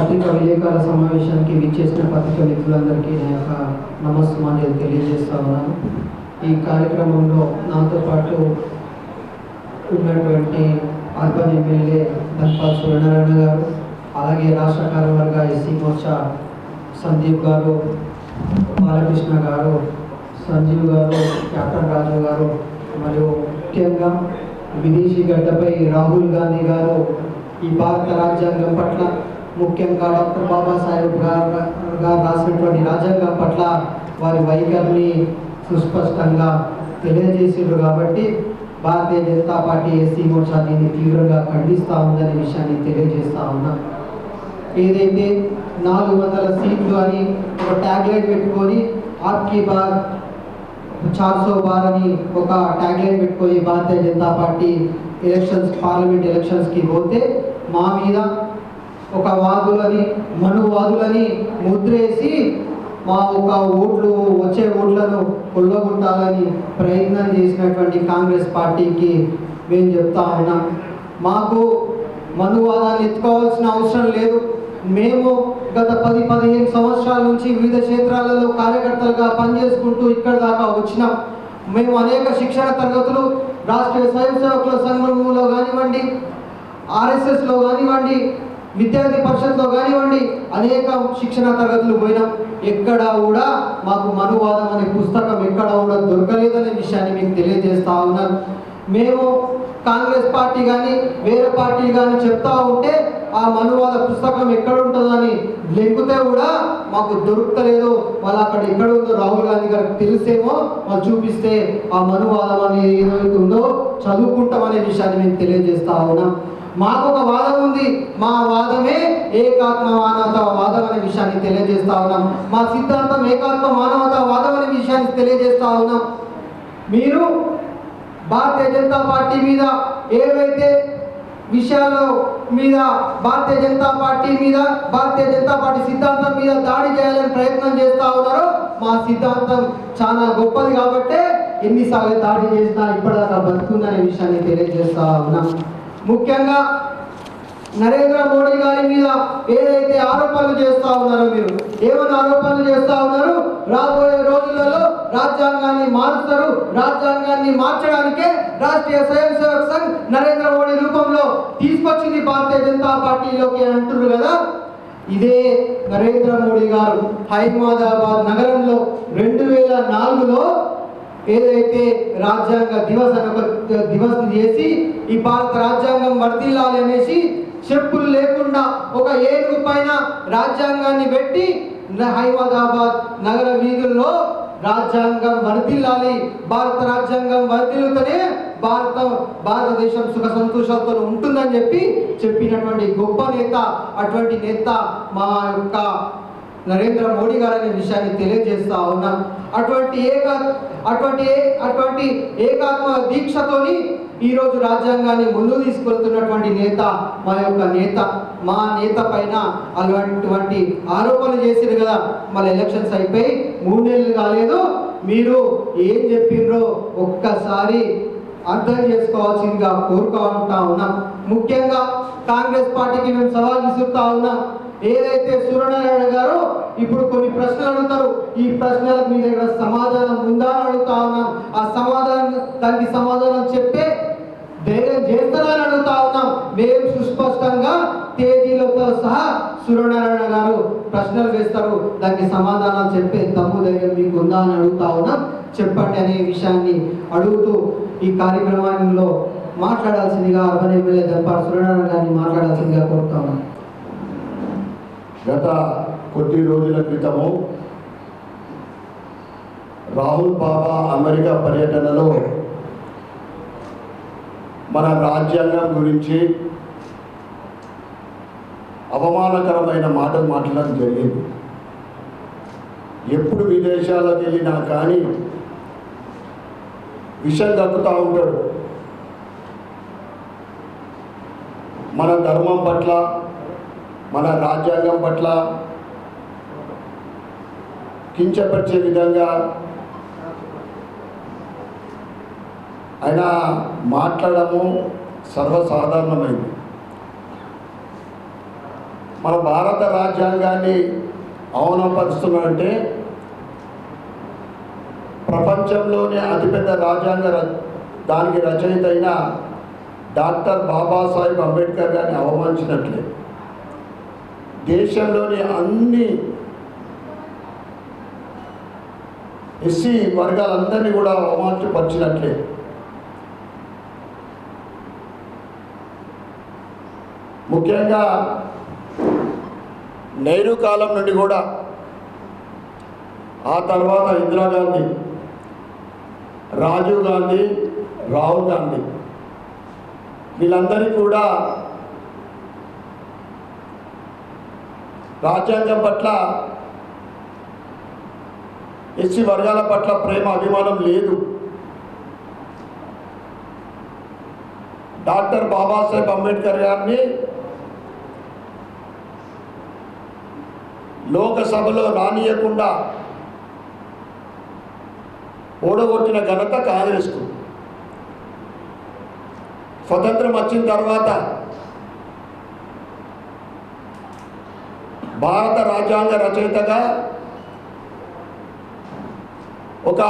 పత్రికా విజయకాల సమావేశానికి విచ్చేసిన పత్రికా మిత్రులందరికీ నా యొక్క నమస్మాన్యాలు తెలియజేస్తా ఉన్నాను. ఈ కార్యక్రమంలో నాతో పాటు ఉన్నటువంటి అర్బన్ ఎమ్మెల్యే ధన్పాల్ సూర్యనారాయణ గారు అలాగే రాష్ట్ర కార్యవర్గ ఎస్సీ మోర్చా సందీప్ గారు బాలకృష్ణ గారు సంజీవ్ గారు కెప్టెన్ రాజు గారు మరియు ముఖ్యంగా విదేశీ గడ్డపై రాహుల్ గాంధీ గారు ఈ భారత రాజ్యాంగం పట్ల ముఖ్యంగా డాక్టర్ బాబాసాహెబ్ గారు గారు రాసినటువంటి రాజ్యాంగం పట్ల వారి వైఖరిని సుస్పష్టంగా తెలియజేసిండ్రు కాబట్టి భారతీయ జనతా పార్టీ ఎస్సీ మోర్చా దీన్ని తీవ్రంగా ఖండిస్తూ ఉందనే విషయాన్ని తెలియజేస్తూ ఉన్నా. ఏదైతే నాలుగు వందల సీట్లు అని ఒక ట్యాగ్లైన్ పెట్టుకొని ఆప్కి బార్ చార్ సో బార్ అని ఒక ట్యాగ్లైన్ పెట్టుకొని Bharatiya Janata party elections parliament ఎలక్షన్స్కి పోతే మా మీద ఒక వాదులని మనువాదులని ముద్రేసి మా ఒక ఓట్లు వచ్చే ఓట్లను కొల్లగొట్టాలని ప్రయత్నం చేసినటువంటి కాంగ్రెస్ పార్టీకి మేము చెప్తా ఉన్నాం. మాకు మనువాదాన్ని ఎత్తుకోవాల్సిన అవసరం లేదు. మేము గత పది పదిహేను సంవత్సరాల నుంచి వివిధ క్షేత్రాలలో కార్యకర్తలుగా పనిచేసుకుంటూ ఇక్కడ దాకా వచ్చినాం. మేము అనేక శిక్షణ తరగతులు రాష్ట్రీయ స్వయం సేవకుల సంఘంలో కానివ్వండి ఆర్ఎస్ఎస్లో కానివ్వండి విద్యార్థి పరిషత్లో కానివ్వండి అనేక శిక్షణ తరగతులు పోయినాం. ఎక్కడ కూడా మాకు మనువాదం అనే పుస్తకం ఎక్కడ కూడా దొరకలేదనే విషయాన్ని మీకు తెలియజేస్తా ఉన్నాను. మేము కాంగ్రెస్ పార్టీ కానీ వేరే పార్టీ కానీ చెప్తా ఉంటే ఆ మనువాద పుస్తకం ఎక్కడ ఉంటుందని లెంకుతే కూడా మాకు దొరుకుతలేదు. వాళ్ళు అక్కడ ఎక్కడ ఉందో రాహుల్ గాంధీ గారికి తెలిసేమో వాళ్ళు చూపిస్తే ఆ మనువాదం అనేది ఏదైతే ఉందో చదువుకుంటామనే విషయాన్ని మేము తెలియజేస్తా ఉన్నాం. మాకు ఒక వాదం ఉంది. మా వాదమే ఏకాత్మ మానవత వాదం అనే విషయాన్ని తెలియజేస్తా ఉన్నాం. మా సిద్ధాంతం ఏకాత్మ మానవత వాదం అనే విషయాన్ని తెలియజేస్తా ఉన్నాం. మీరు భారతీయ జనతా పార్టీ మీద ఏవైతే విషయాల మీద భారతీయ జనతా పార్టీ మీద భారతీయ జనతా పార్టీ సిద్ధాంతం మీద దాడి చేయాలని ప్రయత్నం చేస్తా ఉన్నారో మా సిద్ధాంతం చాలా గొప్పది కాబట్టే ఎన్నిసార్లు దాడి చేసినా ఇప్పటిదాకా బతుకుందనే విషయాన్ని తెలియజేస్తా ఉన్నాం. ముఖ్యంగా నరేంద్ర మోడీ గారి మీద ఏదైతే ఆరోపణలు చేస్తా ఉన్నారో మీరు ఏమైనా ఆరోపణలు చేస్తా ఉన్నారు రాబోయే రోజులలో రాజ్యాంగాన్ని మారుస్తారు. రాజ్యాంగాన్ని మార్చడానికే రాష్ట్రీయ స్వయం సేవక్ సంఘ్ నరేంద్ర మోడీ రూపంలో తీసుకొచ్చింది భారతీయ జనతా పార్టీలోకి అని అంటున్నారు కదా. ఇదే నరేంద్ర మోడీ గారు హైదరాబాద్ నగరంలో రెండు వేల నాలుగులో ఏదైతే రాజ్యాంగ దివస్ అని ఒక చేసి ఈ భారత రాజ్యాంగం వర్తిల్లాలి అనేసి చెప్పులు లేకుండా ఒక ఏనుగు పైన రాజ్యాంగాన్ని పెట్టి హైదరాబాద్ నగర వీధుల్లో రాజ్యాంగం వర్తిల్లాలి భారత రాజ్యాంగం వర్తిల్లుతూనే భారత భారతదేశం సుఖ సంతోషాలతో ఉంటుందని చెప్పి చెప్పినటువంటి గొప్ప నేత అటువంటి నేత మా యొక్క నరేంద్ర మోడీ గారు అనే విషయాన్ని తెలియజేస్తా ఉన్నాం. అటువంటి ఏక అటువంటి అటువంటి ఏకాత్మ దీక్షతోని ఈరోజు రాజ్యాంగాన్ని ముందు తీసుకెళ్తున్నటువంటి నేత మా యొక్క నేత మా నేత పైన అలాంటి ఆరోపణలు చేసిరు కదా. మళ్ళీ ఎలక్షన్స్ అయిపోయి మూడు నెలలు కాలేదు. మీరు ఏం చెప్పిండ్రో ఒక్కసారి అర్థం చేసుకోవాల్సిందిగా కోరుకుంటా ఉన్నాం. ముఖ్యంగా కాంగ్రెస్ పార్టీకి మేము సవాల్ విసురుతా ఉన్నాం. ఏదైతే సూర్యనారాయణ గారు ఇప్పుడు కొన్ని ప్రశ్నలు అడుగుతారు. ఈ ప్రశ్నలకు మీ దగ్గర సమాధానం ఉందా అని అడుగుతా ఉన్నాం. ఆ సమాధానం దానికి సమాధానం చెప్పే ధైర్యం చేస్తారని అడుగుతా ఉన్నాం. మేము సుస్పష్టంగా తేదీలతో సహా సూర్యనారాయణ గారు ప్రశ్నలు వేస్తారు. దానికి సమాధానం చెప్పే తమ్ము ధైర్యం మీకు ఉందా అని అడుగుతా ఉన్నాం. చెప్పండి అనే విషయాన్ని అడుగుతూ ఈ కార్యక్రమంలో మాట్లాడాల్సిందిగా అర్బన్ ఎమ్మెల్యే దర్బార్ సూర్యనారాయణ గారిని మాట్లాడాల్సిందిగా కోరుతా ఉన్నాం. గత కొద్ది రోజుల క్రితము రాహుల్ బాబా అమెరికా పర్యటనలో మన రాజ్యాంగం గురించి అవమానకరమైన మాటలు మాట్లాడడం జరిగింది. ఎప్పుడు విదేశాలకు వెళ్ళినా కానీ విషం కక్కుతూ ఉంటాడు. మన ధర్మం పట్ల మన రాజ్యాంగం పట్ల కించపరిచే విధంగా ఆయన మాట్లాడము సర్వసాధారణమైంది. మన భారత రాజ్యాంగాన్ని అవనపరుస్తున్నాడంటే ప్రపంచంలోనే అతిపెద్ద రాజ్యాంగ దానికి రచయిత అయిన డాక్టర్ బాబాసాహెబ్ అంబేద్కర్ గారిని అవమానించినట్లే. దేశంలోని అన్ని ఎస్సీ వర్గాలందరినీ కూడా అవమానపరిచినట్లే. ముఖ్యంగా నెహ్రూ కాలం నుండి కూడా ఆ తర్వాత ఇందిరాగాంధీ రాజీవ్ గాంధీ రాహుల్ గాంధీ వీళ్ళందరికీ కూడా రాజ్యాంగం పట్ల ఎస్సీ వర్గాల పట్ల ప్రేమ అభిమానం లేదు. డాక్టర్ బాబాసాహెబ్ అంబేద్కర్ గారిని లోకసభలో రానియకుండా ఓడగొట్టిన ఘనత కాంగ్రెస్కు. స్వతంత్రం వచ్చిన తర్వాత భారత రాజ్యాంగ రచయితగా ఒక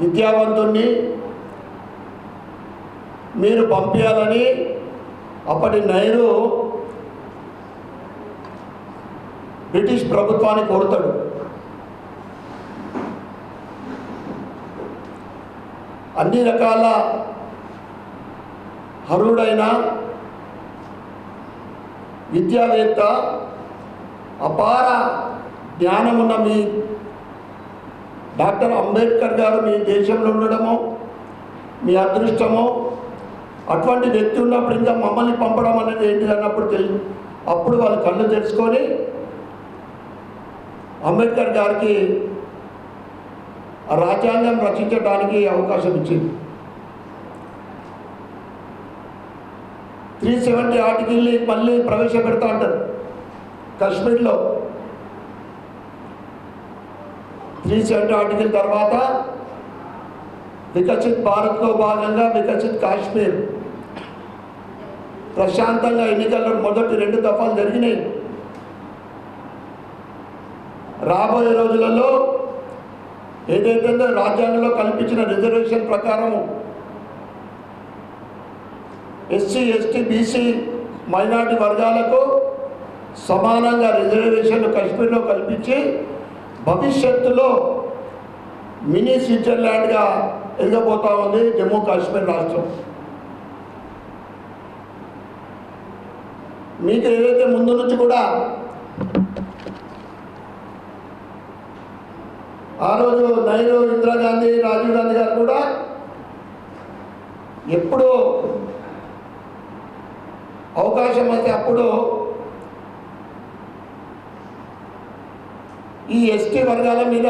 విద్యావంతుణ్ణి మీరు పంపించాలని అప్పటి నైరు బ్రిటిష్ ప్రభుత్వాన్ని కోరుతాడు. అన్ని రకాల అర్హుడైన విద్యావేత్త అపార జ్ఞానమున్న మీ డాక్టర్ అంబేద్కర్ గారు మీ దేశంలో ఉండడము మీ అదృష్టము అటువంటి వ్యక్తి ఉన్నప్పుడు ఇంకా మమ్మల్ని పంపడం అనేది ఏంటిది అన్నప్పుడు తెలి అప్పుడు వాళ్ళు కళ్ళు తెరుచుకొని అంబేద్కర్ గారికి రాజ్యాంగం రచించడానికి అవకాశం ఇచ్చింది. త్రీ సెవెంటీ ఆర్టికల్ని మళ్ళీ ప్రవేశపెడతా అంటారు. కాశ్మీర్లో. త్రీ సెవెంటీ ఆర్టికల్ తర్వాత వికసిత్ భారత్లో భాగంగా వికసిత్ కాశ్మీర్. ప్రశాంతంగా ఎన్నికల్లో మొదటి రెండు దఫాలు జరిగినాయి. రాబోయే రోజులలో ఏదైతే రాజ్యాంగంలో కల్పించిన రిజర్వేషన్ ప్రకారము ఎస్సీ ఎస్టీ బీసీ మైనార్టీ వర్గాలకు సమానంగా రిజర్వేషన్లు కాశ్మీర్లో కల్పించి భవిష్యత్తులో మినీ స్విట్జర్లాండ్గా ఎదగబోతా ఉంది జమ్మూ కాశ్మీర్ రాష్ట్రం. మీకు ఏదైతే ముందు నుంచి కూడా ఆ రోజు నైరు ఇందిరాగాంధీ రాజీవ్ గాంధీ గారు కూడా ఎప్పుడు అవకాశం అయితే అప్పుడు ఈ ఎస్టీ వర్గాల మీద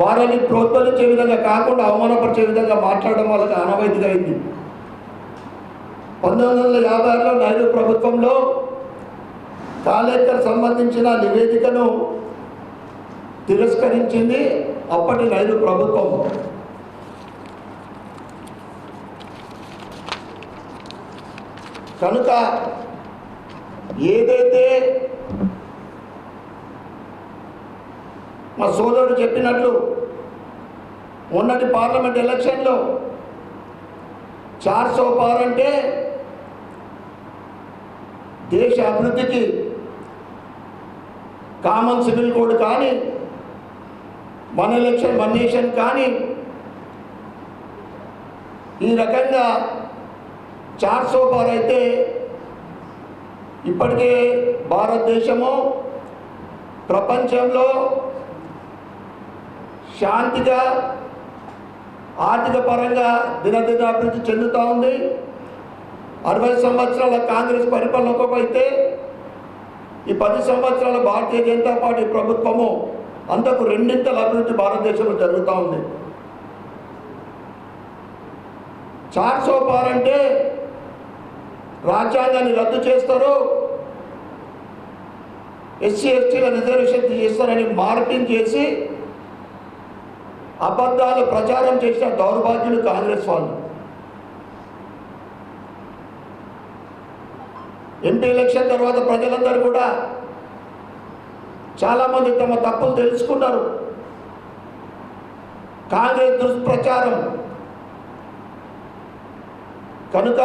వారిని ప్రోత్సహించే విధంగా కాకుండా అవమానపరిచే విధంగా మాట్లాడడం వాళ్ళకి ఆనవాయితీగా అయింది. పంతొమ్మిది వందల యాభై ఆరులో నాయుడు ప్రభుత్వంలో కాలేకర్ సంబంధించిన నివేదికను తిరస్కరించింది అప్పటి నాయుడు ప్రభుత్వం. కనుక ఏదైతే మా సోదరుడు చెప్పినట్లు మొన్నటి పార్లమెంట్ ఎలక్షన్లో చార్ సో పార్ అంటే దేశ అభివృద్ధికి కామన్ సివిల్ కోడ్ కానీ వన్ ఎలక్షన్ వన్ నేషన్ కానీ ఈ రకంగా చార్ సో పార్ అయితే ఇప్పటికే భారతదేశము ప్రపంచంలో శాంతిగా ఆర్థిక పరంగా దినదిన అభివృద్ధి చెందుతూ ఉంది. అరవై సంవత్సరాల కాంగ్రెస్ పరిపాలన ఈ పది సంవత్సరాల భారతీయ జనతా పార్టీ ప్రభుత్వము అంతకు రెండింతల అభివృద్ధి భారతదేశంలో జరుగుతూ ఉంది. చార్ అంటే రాజ్యాంగాన్ని రద్దు చేస్తారు. ఎస్సీ ఎస్టీల రిజర్వేషన్ చేస్తారని మార్పింగ్ చేసి అబద్ధాలు ప్రచారం చేసిన దౌర్భాగ్యులు కాంగ్రెస్ వాళ్ళు. ఎంపీ ఎలక్షన్ తర్వాత ప్రజలందరూ కూడా చాలామంది తమ తప్పులు తెలుసుకున్నారు. కాంగ్రెస్ దుష్ప్రచారం. కనుక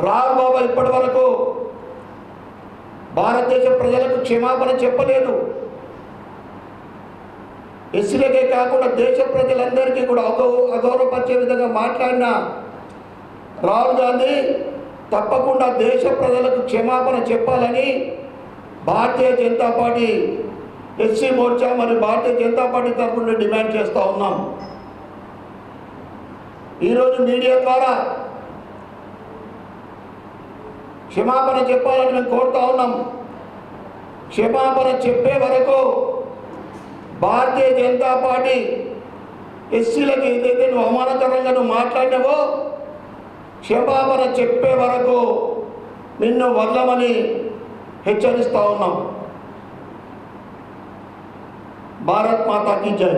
రావు బాబా ఇప్పటి వరకు భారతదేశ ప్రజలకు క్షమాపణ చెప్పలేదు. ఎస్సీలకే కాకుండా దేశ ప్రజలందరికీ కూడా అగౌ అగౌరవపరిచే విధంగా మాట్లాడిన రాహుల్ గాంధీ తప్పకుండా దేశ ప్రజలకు క్షమాపణ చెప్పాలని భారతీయ జనతా పార్టీ ఎస్సీ మోర్చా మరియు భారతీయ జనతా పార్టీ తరఫున డిమాండ్ చేస్తూ ఉన్నాం. ఈరోజు మీడియా ద్వారా క్షమాపణ చెప్పాలని మేము కోరుతా ఉన్నాం. క్షమాపణ చెప్పే వరకు భారతీయ జనతా పార్టీ ఎస్సీలకు ఏదైతే నువ్వు అవమానకరంగా నువ్వు మాట్లాడినావో క్షమాపణ చెప్పే వరకు నిన్ను వదలమని హెచ్చరిస్తా ఉన్నాం. భారత్ మాతాకి జై.